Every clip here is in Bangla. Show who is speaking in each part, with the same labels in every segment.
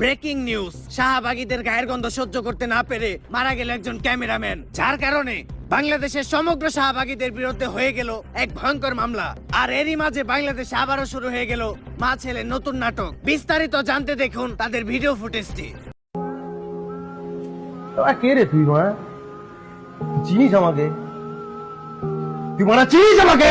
Speaker 1: Breaking news. শাহবাগীদের গায়ের গন্ধ সহ্য করতে না পেরে মারা গেল একজন ক্যামেরাম্যান। যার কারণে বাংলাদেশের সমগ্র শাহবাগীদের বিরুদ্ধে হয়ে গেল এক ভয়ঙ্কর মামলা। আর এরই মাঝে বাংলাদেশে আবারও শুরু হয়ে গেল মা ছেলে নতুন নাটক। বিস্তারিত জানতে দেখুন তাদের ভিডিও ফুটেজটি।
Speaker 2: কে রে তুই মারা তুই চিনিস আমাকে? তুই মারা চিনিস আমাকে?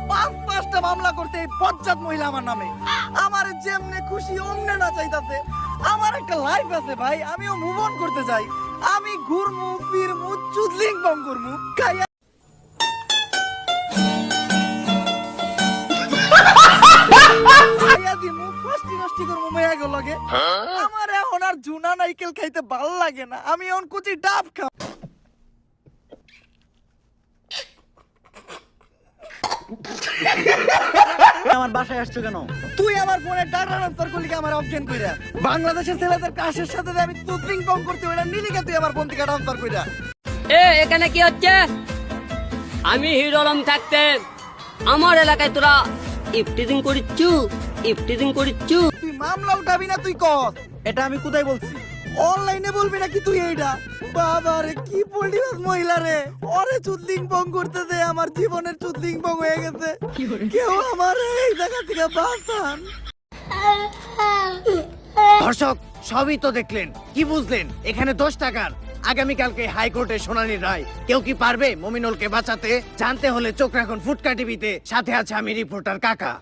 Speaker 3: পাঁচ পাঁচটা মামলা করতে এই পঞ্চায়েত মহিলা আমার নামে। আমার যেমনে খুশি অমনে না চাইতাছে। আমার একটা লাইফ আছে ভাই আমিও মুভ অন করতে চাই। আমি ঘুরমু ফিরমু চুদলিং বং করমু খাইয়া লগে। আমার এখন আর জুনা নাইকেল খাইতে ভালো লাগে না। আমি এখন কুচি ডাব খাও
Speaker 4: আমার বাসায় আসছো কেন?
Speaker 3: তুই আমার ফোনে ডাটা ট্রান্সফার করলি কি আমার অপশন কইরা? বাংলাদেশের ছেলেদের কাশের সাথে যে আমি তুতলিং বং করতে ওটা নিলি কে তুই আমার ফোন থেকে ট্রান্সফার কইরা?
Speaker 5: এ এখানে কি হচ্ছে? আমি হিরোরম থাকতে আমার এলাকায় তোরা ইফটিজিং করিচ্ছু ইফটিজিং করিচ্ছু।
Speaker 3: তুই মামলা উঠাবি না তুই কর।
Speaker 4: এটা আমি কোথায় বলছি?
Speaker 3: অনলাইনে বলবি নাকি তুই এইটা বাবা কি পল্টিবাস মহিলা রে? ওরে চুদলিং বং করতে দে আমার জীবনের চুদলিং বং হয়ে গেছে। কেউ আমার এই জায়গা থেকে বাঁচান।
Speaker 1: দর্শক সবই তো দেখলেন। কি বুঝলেন? এখানে দশ টাকার। আগামীকালকে হাইকোর্টে শুনানি রায়। কেউ কি পারবে মমিনুলকে বাঁচাতে? জানতে হলে চোখ রাখুন ফুটকা টিভিতে। সাথে আছে আমি রিপোর্টার কাকা।